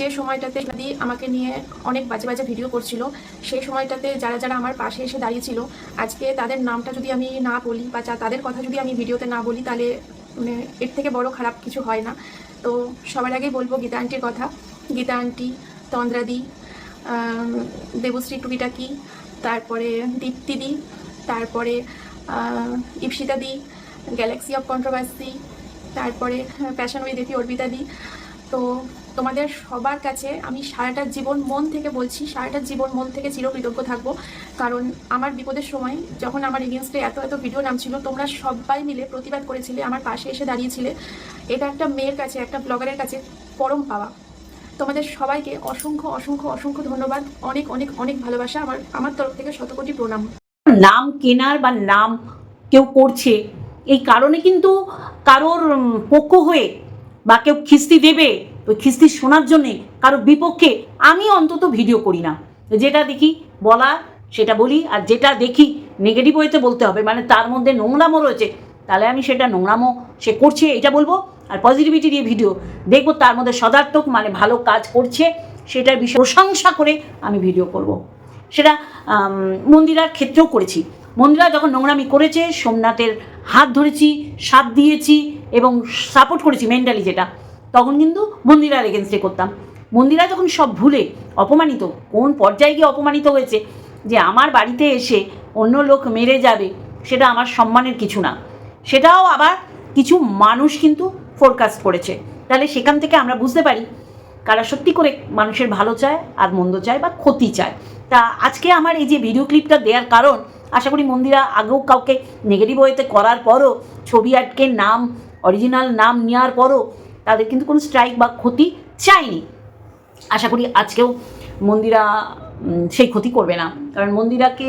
যে সময়টাতে দাদি আমাকে নিয়ে অনেক বাজে বাজে ভিডিও করছিল সেই সময়টাতে যারা যারা আমার পাশে এসে দাঁড়িয়েছিল আজকে তাদের নামটা যদি আমি না বলি বা তাদের কথা যদি আমি ভিডিওতে না বলি তাহলে মানে এর থেকে বড় খারাপ কিছু হয় না। তো সবার আগেই বলব গীতা আন্টির কথা। গীতা আন্টি তন্দ্রাদি দেবশ্রী টুকিটাকি তারপরে দীপ্তিদি তারপরে আহ, Ipsita di galaxy of controversy তারপরে প্যাশন উইথ দেবী অর্পিতা দি। তো তোমাদের সবার কাছে আমি সারাটা জীবন মন থেকে বলছি, সারাটা জীবন মন থেকে চিরকৃতজ্ঞ থাকব। কারণ আমার বিপদের সময় যখন আমার এগেনস্টে এত এত ভিডিও নামছিল, তোমরা সবাই মিলে প্রতিবাদ করেছিলে, আমার পাশে এসে দাঁড়িয়েছিলে। এটা একটা মেয়ের কাছে, একটা ব্লগারের কাছে পরম পাওয়া। তোমাদের সবাইকে অসংখ্য অসংখ্য অসংখ্য ধন্যবাদ। অনেক অনেক অনেক ভালোবাসা। আমার আমার তরফ থেকে শতকোটি প্রণাম। নাম কেনার বা নাম কেউ করছে, এই কারণে কিন্তু কারোর পক্ষ হয়ে বা কেউ খিস্তি দেবে ওই খিস্তি শোনার জন্যে কারও বিপক্ষে আমি অন্তত ভিডিও করি না যেটা দেখি বলা, সেটা বলি, আর যেটা দেখি নেগেটিভ ওয়েতে বলতে হবে মানে তার মধ্যে নোংরামো রয়েছে, তাহলে আমি সেটা নোংরামো সে করছে, এটা বলব, আর পজিটিভিটি দিয়ে ভিডিও দেখব, তার মধ্যে সদার্থক মানে ভালো কাজ করছে, সেটার বিষয়ে প্রশংসা করে আমি ভিডিও করব। সেটা মন্দিরার ক্ষেত্রেও করেছি মন্দিরা যখন নোংরামি করেছে, সোমনাথের হাত ধরেছি সাথ দিয়েছি, এবং সাপোর্ট করেছি মেন্টালি যেটা তখন কিন্তু মন্দিরার এগেনস্টে করতাম। মন্দিরা যখন সব ভুলে, অপমানিত, কোন পর্যায়ে গিয়ে অপমানিত হয়েছে, যে আমার বাড়িতে এসে অন্য লোক মেরে যাবে, সেটা আমার সম্মানের কিছু না। সেটাও আবার কিছু মানুষ কিন্তু ফোরকাস্ট করেছে। তাহলে সেখান থেকে আমরা বুঝতে পারি কারা সত্যি করে মানুষের ভালো চায় আর মন্দ চায় বা ক্ষতি চায়। তা আজকে আমার এই যে ভিডিও ক্লিপটা দেওয়ার কারণ, আশা করি মন্দিরা আগেও কাউকে নেগেটিভ ওয়েতে করার পরও ছবি আটকে নাম অরিজিনাল নাম নেওয়ার পরও তাদের কিন্তু কোনো স্ট্রাইক বা ক্ষতি চায়নি আশা করি আজকেও মন্দিরা সেই ক্ষতি করবে না। কারণ মন্দিরাকে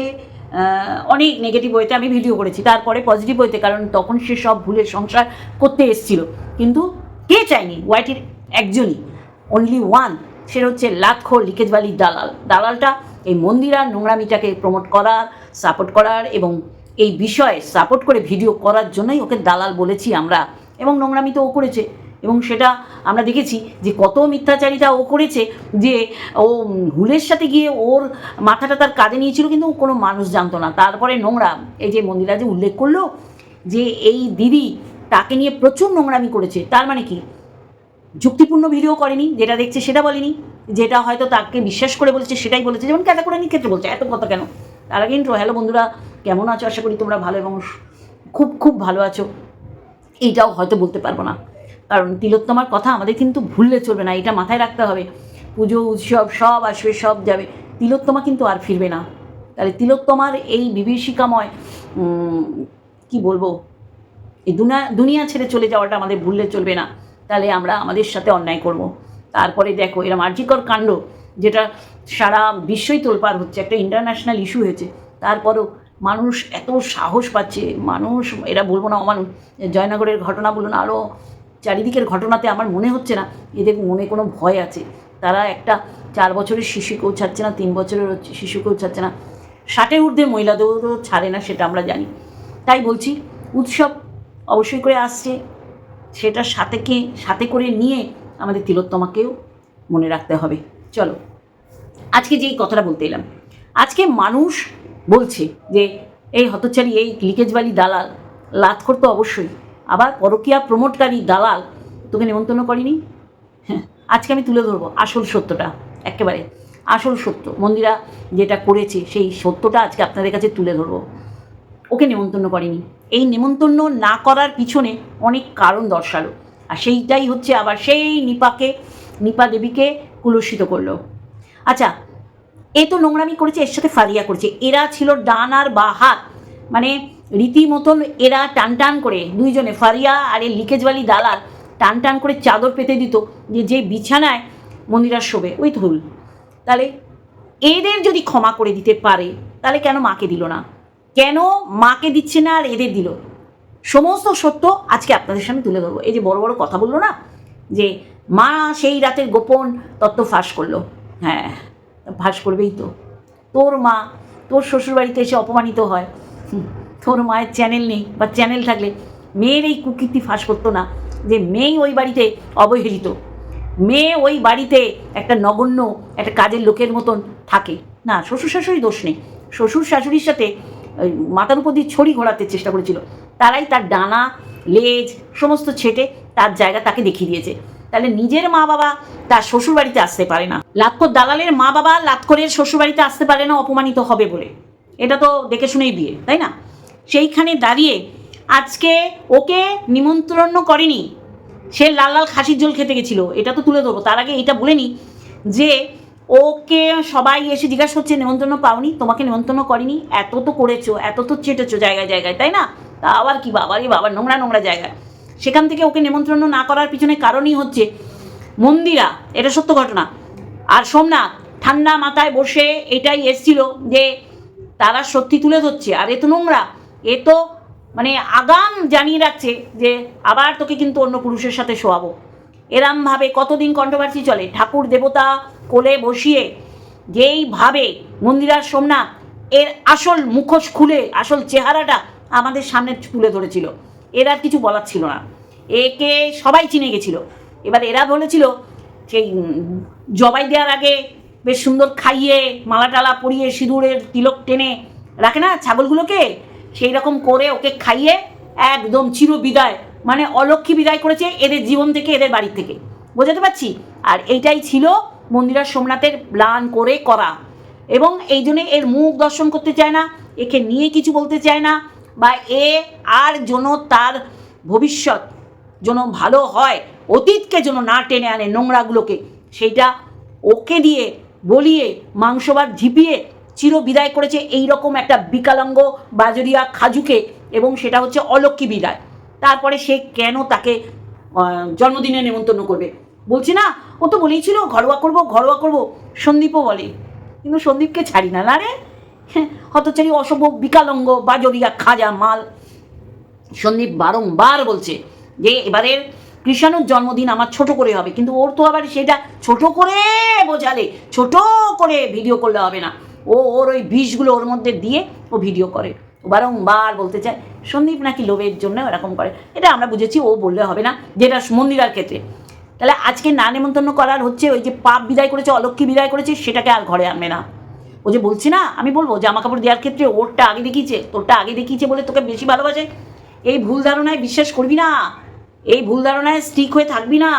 অনেক নেগেটিভ ওয়েতে আমি ভিডিও করেছি। তারপরে পজিটিভ ওয়েতে কারণ তখন সে সব ভুলের সংসার করতে এসেছিল। কিন্তু কে চায়নি? ওয়াইটির একজনই। অনলি ওয়ান সেটা হচ্ছে লাখো লিকেজবালির দালাল। দালালটা এই মন্দিরার নোংরামিটাকে প্রমোট করার সাপোর্ট করার এবং এই বিষয়ে সাপোর্ট করে ভিডিও করার জন্যই ওকে দালাল বলেছি আমরা। এবং নোংরামি তো ও করেছে। এবং সেটা আমরা দেখেছি যে কত মিথ্যাচারিতা ও করেছে যে ও হুলের সাথে গিয়ে ওর মাথাটা তার কাঁধে নিয়েছিল কিন্তু কোনো মানুষ জানতো না। তারপরে নোংরা, এই যে মন্দিরা যে উল্লেখ করল যে এই দিদি তাকে নিয়ে প্রচুর নোংরামি করেছে, তার মানে কি? যুক্তিপূর্ণ ভিডিও করেনি, যেটা দেখছে সেটা বলেনি, যেটা হয়তো তাকে বিশ্বাস করে বলেছে সেটাই বলেছে, যেমন ক্যাটা করে ক্ষেত্রে বলছে, এত কথা কেন? তার আগে ইন্ট্রো হ্যালো বন্ধুরা, কেমন আছো? আশা করি তোমরা ভালো এবং খুব খুব ভালো আছো। এইটাও হয়তো বলতে পারব না। কারণ তিলোত্তমার কথা আমাদের কিন্তু ভুললে চলবে না, এটা মাথায় রাখতে হবে। পুজো, উৎসব, সব আসবে, সব যাবে। তিলোত্তমা কিন্তু আর ফিরবে না। তাহলে তিলোত্তমার এই বিভীষিকাময় কি বলব, এই দুনিয়া দুনিয়া ছেড়ে চলে যাওয়াটা আমাদের ভুললে চলবে না। তাহলে আমরা আমাদের সাথে অন্যায় করব। তারপরে দেখো এরম আর্জিকর কাণ্ড, যেটা সারা বিশ্বই তোলপার হচ্ছে, একটা ইন্টারন্যাশনাল ইস্যু হয়েছে। তারপরেও মানুষ এত সাহস পাচ্ছে, মানুষ, এরা বলব না অমানুষ, জয়নগরের ঘটনা বলুন আরও চারিদিকের ঘটনাতে আমার মনে হচ্ছে না। এদের মনে কোনো ভয় আছে। তারা একটা চার বছরের শিশুকেও ছাড়ছে না, তিন বছরের শিশুকেও ছাড়ছে না। ষাটের ঊর্ধ্বে মহিলাদেরও ছাড়ে না, সেটা আমরা জানি। তাই বলছি, উৎসব অবশ্যই করে আসছে। সেটা সাথে কে, সাথে করে নিয়ে আমাদের তিলোত্তমাকেও মনে রাখতে হবে। চলো, আজকে যেই কথাটা বলতে এলাম। আজকে মানুষ বলছে যে, এই হতচারী এই লিকেজবালি দালাল লাতখোর করতো অবশ্যই। আবার পরকিয়া প্রমোটকারী দালাল, তোকে নেমন্তন্ন করিনি? হ্যাঁ আজকে আমি তুলে ধরবো আসল সত্যটা, একেবারে আসল সত্য। মন্দিরা যেটা করেছে, সেই সত্যটা আজকে আপনাদের কাছে তুলে ধরবো। ওকে নেমন্তন্ন করেনি। এই নেমন্তন্ন না করার পিছনে অনেক কারণ দর্শালো। আর সেইটাই হচ্ছে আবার সেই নিপাকে, নিপা দেবীকে কুলসিত করল। আচ্ছা এ তো নোংরামি করেছে, এর সাথে ফারিয়া করেছে। এরা ছিল ডান আর বা হাত। মানে রীতিমতন এরা টান টান করে দুইজনে, ফারিয়া আর এই লিকেজওয়ালি দালাল, টান টান করে চাদর পেতে দিত যে যে বিছানায় মন্দিরার শোবে। ওই ধুল। তাহলে এদের যদি ক্ষমা করে দিতে পারে, তাহলে কেন মাকে দিল না? কেন মাকে দিচ্ছে না আর এদের দিল? সমস্ত সত্য আজকে আপনাদের সামনে তুলে ধরবো। এই যে বড় বড় কথা বলল না? যে মা সেই রাতের গোপন তত্ত্ব ফাঁস করল। হ্যাঁ ফাঁস করবেই তো। তোর মা, তোর শ্বশুরবাড়িতে এসে অপমানিত হয়। তোর মায়ের চ্যানেল নেই বা চ্যানেল থাকলে, মেয়ের এই কুকীর্তি ফাঁস করতো না যে মেয়ে ওই বাড়িতে অবহেলিত। মেয়ে ওই বাড়িতে একটা নগণ্য, একটা কাজের লোকের মতন থাকে। না শ্বশুর শাশুড়ি দোষ নেই। শ্বশুর শাশুড়ির সাথে মাথার উপর দিয়ে ছড়ি ঘোরাতে চেষ্টা করেছিল। তারাই তার ডানা, লেজ, সমস্ত ছেটে তার জায়গা তাকে দেখিয়ে দিয়েছে। তাহলে নিজের মা বাবা তার শ্বশুর বাড়িতে আসতে পারে না। লাতকর দালালের মা বাবা লাতকরের শ্বশুর বাড়িতে আসতে পারে না, অপমানিত হবে বলে। এটা তো দেখে শুনেই বিয়ে, তাই না? সেইখানে দাঁড়িয়ে আজকে ওকে নিমন্ত্রণ করেনি। সে লাল লাল খাসির ঝোল খেতে গেছিল, এটা তো তুলে ধরবো। তার আগে এটা বলে নি যে, ওকে সবাই এসে জিজ্ঞাসা করছে নেমন্তন্ন পাওনি? তোমাকে নেমন্তন্ন করেনি? এত তো করেছ, এত তো চেটেছো জায়গায় জায়গায়, তাই না? তা আবার কি বাবা, নোংরা নোংরা জায়গায়। সেখান থেকে ওকে নেমন্ত্রণ না করার পিছনে কারণই হচ্ছে মন্দিরা, এটা সত্য ঘটনা। আর সোমনাথ, ঠান্ডা মাথায় বসে এটাই এসছিল যে, তারা সত্যি তুলে ধরছে। আর এ তো নোংরা। এ তো মানে আগাম জানিয়ে রাখছে যে আবার তোকে কিন্তু অন্য পুরুষের সাথে শোয়াবো। এরমভাবে কতদিন কন্ট্রোভার্সি চলে? ঠাকুর দেবতা কোলে বসিয়ে যেইভাবে মন্দিরার সোমনাথ এর আসল মুখোশ খুলে, আসল চেহারাটা আমাদের সামনে তুলে ধরেছিল। এর আর কিছু বলার ছিল না। একে সবাই চিনে গেছিল। এবার এরা বলেছিল সেই জবাই দেওয়ার আগে বেশ সুন্দর খাইয়ে মালা টালা পরিয়ে সিঁদুরের তিলক টেনে রাখে না ছাগলগুলোকে? সেই রকম করে ওকে খাইয়ে একদম চির বিদায় মানে অলক্ষী বিদায় করেছে এদের জীবন থেকে, এদের বাড়ি থেকে। বোঝাতে পারছি? আর এইটাই ছিল মন্দিরা সোমনাথের প্ল্যান করে করা। এবং এই জন্যে এর মুখ দর্শন করতে চায় না, একে নিয়ে কিছু বলতে চায় না, বা এ আর যেন তার ভবিষ্যৎ যেন ভালো হয়, অতীতকে যেন না টেনে আনে নোংরাগুলোকে, সেইটা ওকে দিয়ে বলিয়ে মাংসবার ঝিপিয়ে চির বিদায় করেছে এই রকম একটা বিকালাঙ্গ বাজরিয়া খাজুকে এবং সেটা হচ্ছে অলক্ষ্মী বিদায়। তারপরে সে কেন তাকে জন্মদিনে নেমন্তন্ন করবে? বলছি না ও তো বলেইছিল ঘরোয়া করব ঘরোয়া করব। সন্দীপও বলে কিন্তু সন্দীপকে ছাড়ি না। না রে হ্যাঁ, হতচারী অসভ্য বিকালঙ্গ বাজরিয়া খাজা মাল। সন্দীপ বারংবার বলছে যে এবারের কৃষাণুর জন্মদিন আমার ছোট করে হবে কিন্তু ওর তো আবার সেটা ছোট করে বোঝালে ছোট করে ভিডিও করলে হবে না। ও ওর ওই বিষগুলো ওর মধ্যে দিয়ে ও ভিডিও করে। বারংবার বলতে চায়, সন্দীপ নাকি লোভের জন্য এরকম করে? এটা আমরা বুঝেছি, ও বললে হবে না, যেটা মন্দিরার ক্ষেত্রে। তাহলে আজকে না নেমন্তন্ন করার হচ্ছে ওই যে পাপ বিদায় করেছে অলক্ষী বিদায় করেছে, সেটাকে আর ঘরে আনবে না। ও যে বলছি না, আমি বলব জামা কাপড় দেওয়ার ক্ষেত্রে ওরটা আগে দেখিয়েছে, তোরটা আগে দেখিয়েছে বলে তোকে বেশি ভালোবাসে? এই ভুল ধারণায় বিশ্বাস করবি না, এই ভুল ধারণায় স্টিক হয়ে থাকবি না।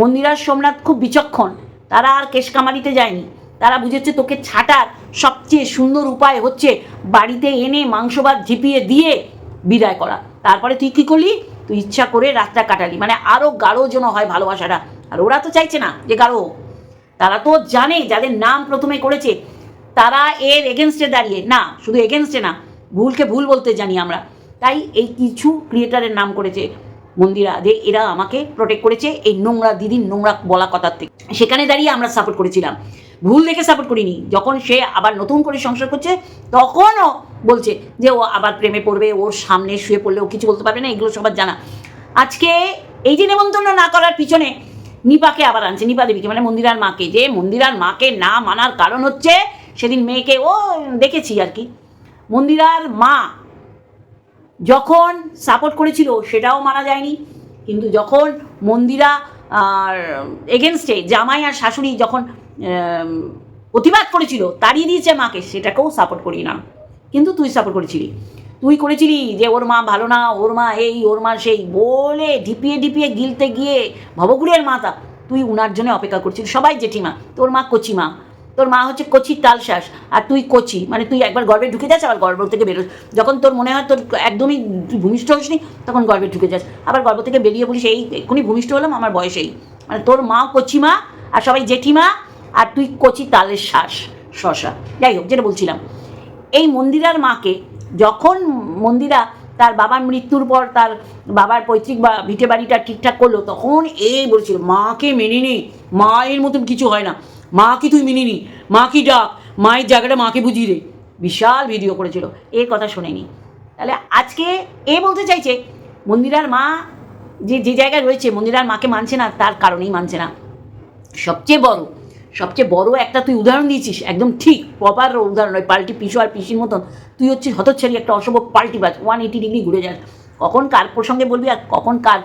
মন্দিরার সোমনাথ খুব বিচক্ষণ, তারা আর কেশ কামারিতে যায়নি। তারা বুঝেছে তোকে ছাটার সবচেয়ে সুন্দর উপায় হচ্ছে বাড়িতে এনে মাংস ভাত ঝিপিয়ে দিয়ে বিদায় করা। তারপরে তুই কী করলি? তুই ইচ্ছা করে রাতটা কাটালি। মানে আরও গাঢ় যেন হয় ভালোবাসাটা। আর ওরা তো চাইছে না যে গাঢ় তারা তো জানে, যাদের নাম প্রথমে করেছে, তারা এর এগেনস্টে দাঁড়িয়ে। না, শুধু এগেনস্টে না, ভুলকে ভুল বলতে জানি আমরা। তাই এই কিছু ক্রিয়েটারের নাম করেছে মন্দিরা। যে এরা আমাকে প্রোটেক্ট করেছে এই নোংরা দিদির নোংরা বলা কথার থেকে। সেখানে দাঁড়িয়ে আমরা সাপোর্ট করেছিলাম। ভুল দেখে সাপোর্ট করিনি। যখন সে আবার নতুন করে সংসার করছে, তখনও বলছে যে ও আবার প্রেমে পড়বে, ওর সামনে শুয়ে পড়লে ও কিছু বলতে পারবে না, এগুলো সবার জানা। আজকে এই যে নেমন্তন্ন না করার পিছনে নিপাকে আবার আনছে, নিপা দেবীকে মানে মন্দিরার মাকে। যে মন্দিরার মাকে না মানার কারণ হচ্ছে, সেদিন মেয়েকে, ও দেখেছি আর কি, মন্দিরার মা যখন সাপোর্ট করেছিল, সেটাও মানা যায়নি। কিন্তু যখন মন্দিরা আর এগেনস্টে জামাই আর শাশুড়ি যখন প্রতিবাদ করেছিল, তাড়িয়ে দিয়েছে মাকে, সেটাকেও সাপোর্ট করি না। কিন্তু তুই সাপোর্ট করেছিলি। তুই করেছিলি যে ওর মা ভালো না, ওর মা এই, ওর মা সেই, বলে ঢিপিয়ে ঢিপিয়ে গিলতে গিয়ে ভবগুড়ের মাতা তুই উনার জন্য অপেক্ষা করছিলি। সবাই জেঠিমা, তোর মা কচি মা তোর মা হচ্ছে কচি তালশ্বাস আর তুই কচি মানে তুই একবার গর্বে ঢুকে যাস, আবার গর্ব থেকে বেরোস। যখন তোর মনে হয় তোর একদমই ভূমিষ্ঠ হসনি তখন গর্বে ঢুকে যাস। আবার গর্ব থেকে বেরিয়ে বলিস, এই, এক্ষুনি ভূমিষ্ঠ হলাম, আমার বয়সেই মানে তোর মা কচি মা, আর সবাই জেঠিমা, আর তুই কচি তালের শ্বাস শশা। যাই হোক, যেটা বলছিলাম। এই মন্দিরার মাকে যখন মন্দিরা তার বাবার মৃত্যুর পর তার বাবার পৈতৃক বা ভিটে বাড়িটা ঠিকঠাক করল, তখন এই বলছিল, মাকে মেনে নে, মায়ের মতন কিছু হয় না। মা কি তুই মেনে মা কি ডাক, মায়ের জায়গাটা মাকে বুঝিয়ে দে। বিশাল ভিডিও করেছিল এর কথা শোনেনি। তাহলে আজকে এ বলতে চাইছে, মন্দিরার মা যে যে জায়গায় রয়েছে, মন্দিরার মাকে মানছে না, তার কারণেই মানছে না। সবচেয়ে বড় সবচেয়ে বড় একটা তুই উদাহরণ দিয়েছিস, একদম ঠিক প্রপার উদাহরণ ওই পাল্টি পিছু আর পিসির মতন। তুই হচ্ছিস হতচ্ছারি একটা অসম্ভব পাল্টি বাজ ওয়ান এইটি ডিগ্রি ঘুরে যাস। কখন কার প্রসঙ্গে বলবি আর কখন কার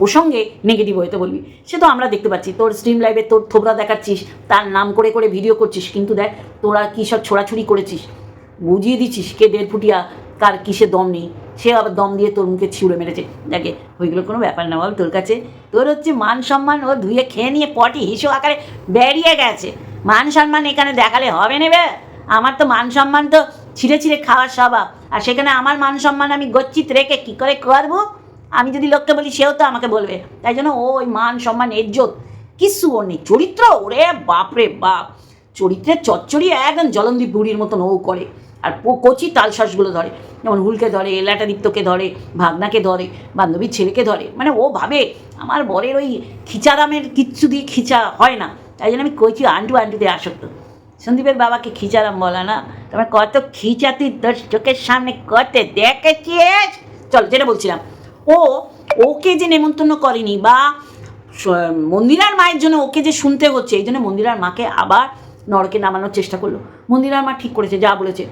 প্রসঙ্গে নেগেটিভ হইতে বলবি। সে তো আমরা দেখতে পাচ্ছি, তোর স্ট্রিম লাইভে তোর থোবরা দেখাচ্ছিস, তার নাম করে করে ভিডিও করছিস, কিন্তু দেখ তোরা কী সব ছোড়াছুড়ি করেছিস। বুঝিয়ে দিচ্ছিস কে দেড় ফুটিয়া কার কিসে দম নেই। সে আবার দম দিয়ে তোর মুখে ছিঁড়ে মেরেছে। দেখে, ওইগুলো কোনো ব্যাপার না বল তোর কাছে তোর হচ্ছে মান সম্মান, ও ধুয়ে খেয়ে নিয়ে পটি হিসু আকারে বেরিয়ে গেছে। মান সম্মান এখানে দেখালে হবে নেবে আমার তো মান সম্মান তো ছিঁড়ে ছিঁড়ে খাওয়ার স্বভাব। আর সেখানে আমার মান সম্মান আমি গচ্ছিত রেখে কী করে করব আমি যদি লোককে বলি, সেও তো আমাকে বলবে। তাই জন্য ও ওই মান সম্মান, ইজ্জত কিচ্ছু ওর নেই। চরিত্র, ওরে বাপরে বাপ। চরিত্রের চচ্চড়ি একদম জলন্দীপ বুড়ির মতন ও করে। আর কচি তালশ্বাসগুলো ধরে। যেমন হুলকে ধরে এলাটাদিত্যকে ধরে, ভাগনাকে ধরে, বান্ধবীর ছেলেকে ধরে। মানে ও ভাবে, আমার বরের ওই খিচারামের কিচ্ছু দিয়ে খিচা হয় না। তাই জন্য আমি কইছি আন্টু আন্টুতে আসক্ত। সন্দীপের বাবাকে খিচারাম বলা না। তোমার কত খিচা তুই তোর চোখের সামনে, কত দেখেছিস? চল, যেটা বলছিলাম। ও, ওকে যে নেমন্তন্ন করেনি বা মন্দিরার মায়ের জন্য ওকে যে শুনতে হচ্ছে, এই জন্য মন্দিরার মাকে আবার নরকে নামানোর চেষ্টা করল। মন্দিরার মা ঠিক করেছে, যা বলেছে।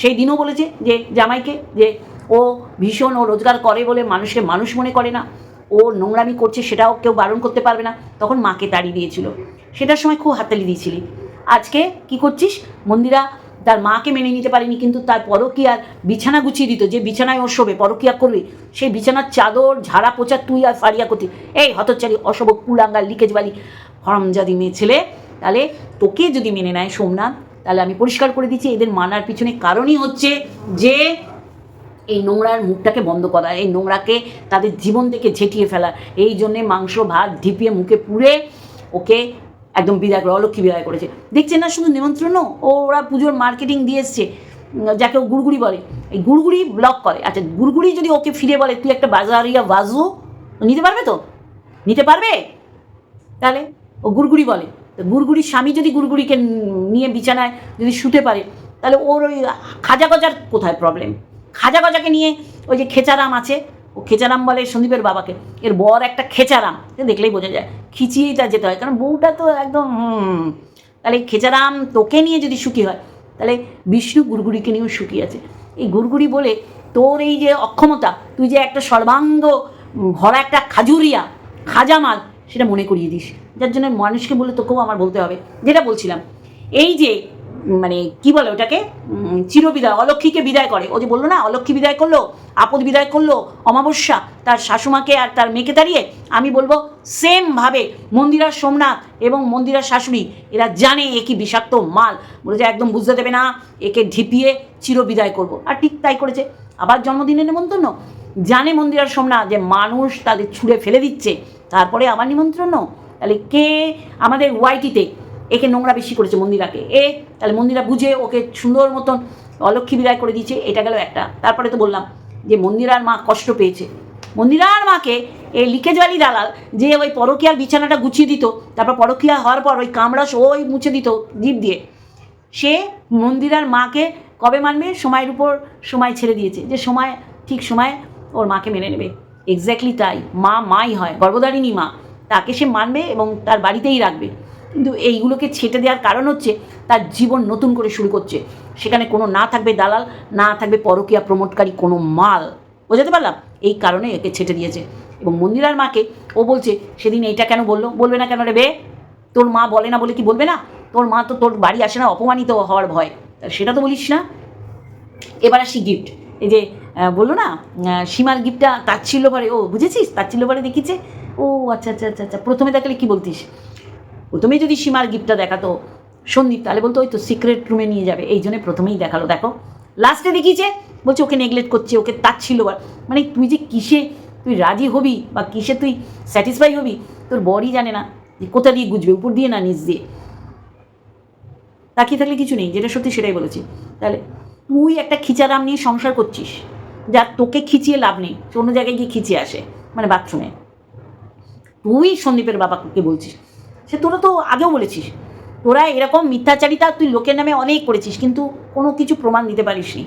সেই দিনও বলেছে যে, জামাইকে, যে ও ভীষণ ও রোজগার করে বলে মানুষকে মানুষ মনে করে না। ও নোংরামি করছে, সেটাও কেউ বারণ করতে পারবে না। তখন মাকে তাড়িয়ে দিয়েছিল। সেটার সময় খুব হাততালি দিয়েছিলি। আজকে কি করছিস? মন্দিরা তার মাকে মেনে নিতে পারেনি, কিন্তু তার পরকীয়ার বিছানা গুছিয়ে দিত, যে বিছানায় ও শোবে, পরকীয়া করবে। সেই বিছানার চাদর, ঝাড়া, পোচা, তুই আর ফারিয়া করতি এই হতচারি অশোভ, কুলাঙ্গার, লিকেজ বালি, হরমজাদি মেয়ে ছেলে। তাহলে তোকে যদি মেনে নেয় সোমনাথ, তাহলে আমি পরিষ্কার করে দিচ্ছি, এদের মানার পিছনে কারণই হচ্ছে যে এই নোংরার মুখটাকে বন্ধ করা, এই নোংরাকে তাদের জীবন থেকে ঝেঁটিয়ে ফেলা। এই জন্যে মাংস, ভাত, ঢিপিয়ে মুখে পুড়ে ওকে একদম বিদায় করে অলক্ষী বিদায় করেছে। দেখছেন না শুধু নিমন্ত্রণ? ও, ওরা পুজোর মার্কেটিং দিয়ে এসছে যাকে ও গুড়গুড়ি বলে। এই গুড়গুড়ি ব্লক করে। আচ্ছা গুড়গুড়ি যদি ওকে ফিরে বলে, তুই একটা বাজারিয়া বাজু? নিতে পারবে তো? নিতে পারবে? তাহলে ও গুড়গুড়ি বলে। তো গুড়গুড়ির স্বামী যদি গুড়গুড়িকে নিয়ে বিছানায় যদি শুতে পারে, তাহলে ওর ওই খাজা গজার কোথায় প্রবলেম খাজা গজাকে নিয়ে ওই যে খেচারাম আছে ও খেচারাম বলে সন্দীপের বাবাকে। এর বর একটা খেচারাম দেখলেই বোঝা যায়। খিচিয়েই তার যেতে হয়, কারণ বউটা তো একদম তাহলে খেচারাম তোকে নিয়ে যদি সুখী হয়, তাহলে বিষ্ণু গুড়গুড়িকে নিয়েও সুখী আছে। এই গুড়গুড়ি বলে তোর এই যে অক্ষমতা, তুই যে একটা সর্বাঙ্গ ভরা একটা খাজুরিয়া খাজামাল সেটা মনে করিয়ে দিস। যার জন্য মানুষকে বলে তোকেও আমার বলতে হবে। যেটা বলছিলাম, এই যে মানে কি বলে ওটাকে? চিরবিদায় অলক্ষীকে বিদায় করে। ও যে বলল না অলক্ষী বিদায় করল, আপদ বিদায় করল, অমাবস্যা, তার শাশুমাকে আর তার মেয়েকে দাঁড়িয়ে, আমি বলব সেমভাবে মন্দিরার সোমনাথ এবং মন্দিরার শাশুড়ি, এরা জানে এ কি বিষাক্ত মাল। বলে যে একদম বুঝতে দেবে না, একে ঢিপিয়ে চিরবিদায় করব। আর ঠিক তাই করেছে। আবার জন্মদিনের নেমন্তন্ন জানে মন্দিরার সোমনাথ যে মানুষ তাদের ছুঁড়ে ফেলে দিচ্ছে, তারপরে আবার নিমন্ত্রণ? তাহলে কে আমাদের ওয়াইটিতে একে নোংরা বেশি করেছে মন্দিরাকে। এ, তাহলে মন্দিরা বুঝে ওকে সুন্দর মতন অলক্ষী বিদায় করে দিয়েছে, এটা গেল একটা। তারপরে তো বললাম যে মন্দিরার মা কষ্ট পেয়েছে। মন্দিরার মাকে এই লিকেজওয়ালি দালাল যে ওই পরকীয়ার বিছানাটা গুছিয়ে দিত, তারপর পরকীয়া হওয়ার পর ওই কামড়াস ওই মুছে দিত জিভ দিয়ে, সে মন্দিরার মাকে কবে মানবে? সময়ের উপর সময় ছেড়ে দিয়েছে। যে সময়, ঠিক সময় ওর মাকে মেনে নেবে। এক্স্যাক্টলি তাই। মা মাই হয়, গর্ভধারিণী মা। তাকে সে মানবে এবং তার বাড়িতেই রাখবে। কিন্তু এইগুলোকে ছেটে দেওয়ার কারণ হচ্ছে তার জীবন নতুন করে শুরু করছে। সেখানে কোনো না থাকবে দালাল, না থাকবে পরকীয়া প্রমোটকারী কোনো মাল। বোঝাতে পারলাম? এই কারণে একে ছেটে দিয়েছে। এবং মন্দিরার মাকে ও বলছে, সেদিন এইটা কেন বলল? বলবে না কেন রে বে? তোর মা বলে না বলে কি বলবে না? তোর মা তো তোর বাড়ি আসে না, অপমানিত হওয়ার ভয়। তা সেটা তো বলিস না? এবার আসি গিফট এই যে বলল না সীমার গিফটটা তাচ্ছিল্য পারে ও বুঝেছিস? তাচ্ছিল্য পারে দেখিছে ও আচ্ছা আচ্ছা আচ্ছা আচ্ছা প্রথমে দেখালে কি বলতিস? প্রথমে যদি সীমার গিফটটা দেখাতো সন্দীপ, তাহলে বলতো ওই তো সিক্রেট রুমে নিয়ে যাবে। এই জন্য প্রথমেই দেখাল। দেখো লাস্টে দেখিয়েছে, বলছে ওকে নেগলেক্ট করছে, ওকে তাচ্ছিল। মানে তুই যে কিসে, তুই রাজি হবি বা কিসে তুই স্যাটিসফাই হবি, তোর বডি জানে না যে কোথা দিয়ে গুজবে, উপর দিয়ে না নিচ দিয়ে। তাকিয়ে থাকলে কিছু নেই, যেটা সত্যি সেটাই বলেছি। তাহলে তুই একটা খিচারাম নিয়ে সংসার করছিস, যা তোকে খিচিয়ে লাভ নেই, অন্য জায়গায় গিয়ে খিচিয়ে আসে মানে বাথরুমে তুই সন্দীপের বাবাকে বলছিস সে তোরা তো আগেও বলেছিস। তোরা এরকম মিথ্যাচারিতা তুই লোকের নামে অনেক করেছিস, কিন্তু কোনো কিছু প্রমাণ দিতে পারিস নি।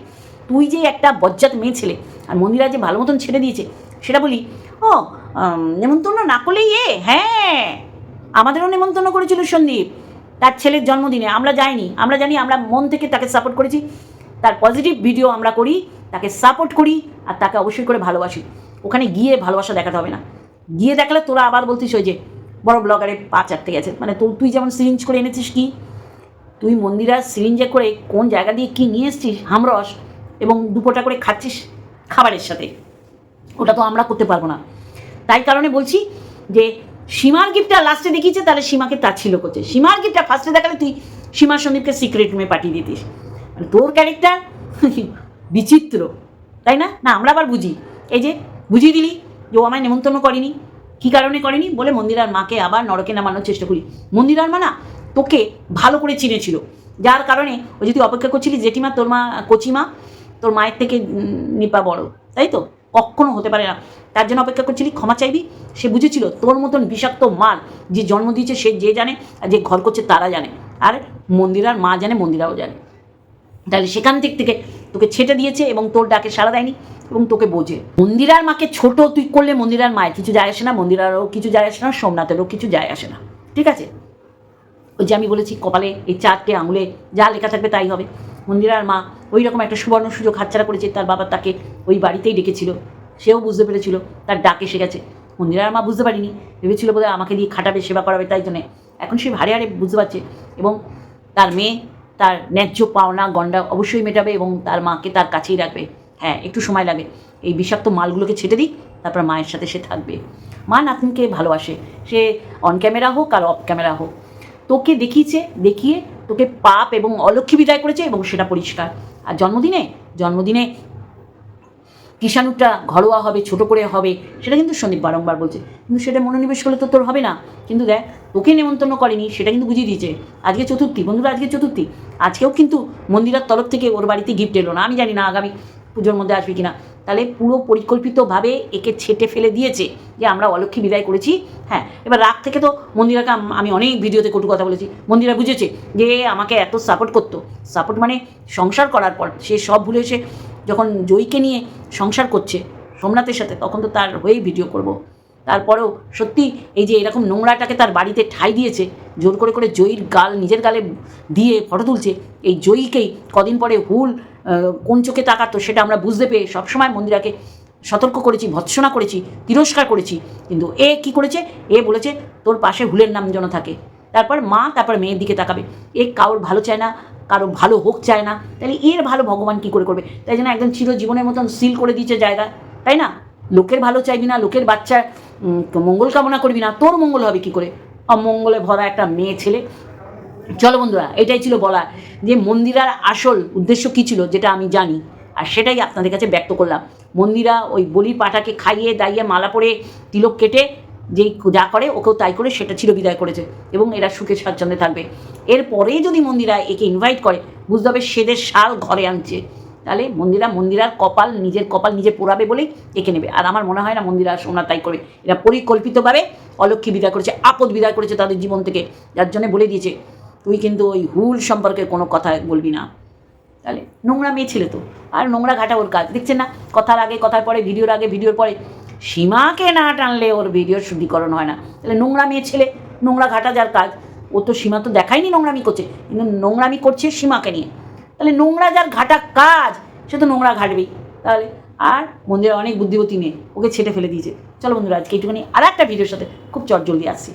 তুই যে একটা বজ্জাত মেয়ে ছেলে, আর মন্দিরা যে ভালো মতন ছেড়ে দিয়েছে, সেটা বলি, ও নেমন্তন্ন না করলেই এ? হ্যাঁ আমাদেরও নেমন্তন্ন করেছিল সন্দীপ। তার ছেলের জন্মদিনে, আমরা যাইনি। আমরা জানি আমরা মন থেকে তাকে সাপোর্ট করেছি। তার পজিটিভ ভিডিও আমরা করি, তাকে সাপোর্ট করি, আর তাকে অবশ্যই করে ভালোবাসি। ওখানে গিয়ে ভালোবাসা দেখাতে হবে না। গিয়ে দেখালে তোরা আবার বলতিস ওই যে বড় ব্লগারে পা চারটে গেছে। মানে তো তুই যেমন সিরিঞ্জ করে এনেছিস কি? তুই মন্দিরার সিরিঞ্জে করে কোন জায়গা দিয়ে কি নিয়ে এসছিস, হামরস, এবং দুপোটা করে খাচ্ছিস খাবারের সাথে? ওটা তো আমরা করতে পারব না। তাই কারণে বলছি যে সীমার গিফটটা লাস্টে দেখিয়েছে, তাহলে সীমাকে তার ছিল করছে সীমার গিফটটা ফার্স্টে দেখালে তুই সীমা সন্দীপকে সিক্রেট রুমে পাঠিয়ে দিতিস। আর তোর ক্যারেক্টার বিচিত্র, তাই না? না, আমরা আবার বুঝি। এই যে বুঝিয়ে দিলি যে ও আমায় নেমন্তন্ন করেনি। কী কারণে করেনি? বলে মন্দিরার মাকে আবার নরকে নামানোর চেষ্টা করি। মন্দিরার মা না তোকে ভালো করে চিনেছিল। যার কারণে ও যদি অপেক্ষা করছিলি, জেঠিমা, তোর মা, কচিমা, তোর মায়ের থেকে নিপা বড়। তাই তো? কখনো হতে পারে না। তার জন্য অপেক্ষা করছিলি, ক্ষমা চাইবি? সে বুঝেছিল, তোর মতন বিষাক্ত মাল যে জন্ম দিয়েছে, সে যে জানে, আর যে ঘর করছে, তারা জানে। আর মন্দিরার মা জানে, মন্দিরাও জানে। তাহলে সেখান থেকে তোকে ছেটে দিয়েছে এবং তোর ডাকে সাড়া দেয়নি। এবং তোকে বোঝে। মন্দিরার মাকে ছোট তুই করলে মন্দিরার মায়ের কিছু যায় আসে না, মন্দিরারও কিছু যায় আসে না, সোমনাথেরও কিছু যায় আসে না। ঠিক আছে? ওই যে আমি বলেছি, কপালে এই চারটে আঙুলে যা লেখা থাকবে তাই হবে। মন্দিরার মা ওই রকম একটা সুবর্ণ সুযোগ হাতছাড়া করেছে, তার বাবা তাকে ওই বাড়িতেই ডেকেছিল। সেও বুঝতে পেরেছিল, তার ডাক এসে গেছে। মন্দিরার মা বুঝতে পারিনি, ভেবেছিল বোধহয় আমাকে দিয়ে খাটাবে, সেবা করাবে তাই জন্যে। এখন সে হারে হারে বুঝতে পারছে এবং তার মেয়ে, তার ন্যায্য পাওনা গন্ডা অবশ্যই মেটাবে এবং তার মাকে তার কাছেই রাখবে। হ্যাঁ একটু সময় লাগে। এই বিষাক্ত মালগুলোকে ছেটে দিই, তারপর মায়ের সাথে সে থাকবে। মা নাতনিকে ভালোবাসে। সে অন ক্যামেরা হোক আর অফ ক্যামেরা হোক। তোকে দেখিয়েছে, দেখিয়ে তোকে পাপ এবং অলক্ষ্মী বিদায় করেছে এবং সেটা পরিষ্কার। আর জন্মদিনে জন্মদিনে কিষাণুটা ঘরোয়া হবে, ছোট করে হবে, সেটা কিন্তু সন্দীপ বারংবার বলছে। কিন্তু সেটা মনোনিবেশ করলে তো তোর হবে না। কিন্তু দেখ, তোকে নেমন্তন্ন করেনি, সেটা কিন্তু বুঝিয়ে দিয়েছে। আজকে চতুর্থী, বন্ধুরা, আজকে চতুর্থী। আজকেও কিন্তু মন্দিরের তরফ থেকে ওর বাড়িতে গিফট এলো না, আমি জানি না, আগামী পুজোর মধ্যে আসবে কিনা। তাহলে পুরো পরিকল্পিতভাবে একে ছেটে ফেলে দিয়েছে যে আমরা অলক্ষী বিদায় করেছি। হ্যাঁ এবার রাগ থেকে তো মন্দিরাকে আমি অনেক ভিডিওতে কটু কথা বলেছি। মন্দিরা বুঝেছে যে আমাকে এত সাপোর্ট করতো। সাপোর্ট মানে সংসার করার পর সে সব ভুলে এসে যখন জয়ীকে নিয়ে সংসার করছে সোমনাথের সাথে, তখন তো তার হয়েই ভিডিও করব। তারপরেও সত্যি এই যে এরকম নোংরাটাকে তার বাড়িতে ঠাই দিয়েছে জোর করে করে জয়ীর গাল নিজের গালে দিয়ে ফটো তুলছে এই জয়ীকেই কদিন পরে হুল কোন চোখে তাকাতো সেটা আমরা বুঝতে পেয়ে সবসময় মন্দিরাকে সতর্ক করেছি ভৎসনা করেছি তিরস্কার করেছি কিন্তু এ কি করেছে? এ বলেছে তোর পাশে হুলের নাম যেন থাকে। তারপর মা তারপর মেয়ের দিকে তাকাবে। এ কারোর ভালো চায় না কারও ভালো হোক চায় না তাহলে এর ভালো ভগবান কি করে করবে? তাই জন্য একদম চিরজীবনের মতন সিল করে দিয়েছে জায়গা তাই না? লোকের ভালো চাইবি না লোকের বাচ্চার উম, মঙ্গল কামনা করবি না, তোর মঙ্গল হবে কি করে? অমঙ্গলে ভরা একটা মেয়ে ছেলে। চলো বন্ধুরা, এটাই ছিল বলা। যে মন্দিরার আসল উদ্দেশ্য কী ছিল, যেটা আমি জানি, আর সেটাই আপনাদের কাছে ব্যক্ত করলাম। মন্দিরা ওই বলি পাটাকে খাইয়ে, দাইয়ে, মালা পরে তিলক কেটে যেই যা করে, ওকেও তাই করে, সেটা ছিল বিদায় করেছে, এবং এরা সুখে স্বাচ্ছন্দ্যে থাকবে। এরপরে যদি মন্দিরা একে ইনভাইট করে, বুঝতে হবে সেদের শাল ঘরে আনছে। তাহলে মন্দিরা মন্দিরার কপাল নিজের কপাল নিজে পোড়াবে বলেই এঁকে নেবে। আর আমার মনে হয় না মন্দিরা সোমনাথ তাই করে। এরা পরিকল্পিতভাবে অলক্ষ্মী বিদায় করেছে, আপদ বিদায় করেছে তাদের জীবন থেকে। যার জন্য বলে দিয়েছে, তুই কিন্তু ওই হুল সম্পর্কে কোনো কথা বলবি না। তাহলে নোংরা মেয়ে ছিল তো। আর নোংরা ঘাটা ওর কাজ। দেখছেন না? কথার আগে, কথার পরে, ভিডিওর আগে, ভিডিওর পরে সীমাকে না টানলে ওর ভিডিওর শুদ্ধিকরণ হয় না। তাহলে নোংরা মেয়ে ছেলে, নোংরা ঘাটা যার কাজ, ও তো সীমা তো দেখায়নি নোংরামি করছে। কিন্তু নোংরামি করছে সীমাকে নিয়ে। তাহলে নোংরা যার ঘাটা কাজ, সে তো নোংরা ঘাটবেই। তাহলে আর মন্দিরে অনেক বুদ্ধিবতী নেই ওকে ছেটে ফেলে দিয়েছে। চলো বন্ধুরা, আজকে একটুখানি আর একটা ভিডিওর সাথে খুব চটজলদি আসছি।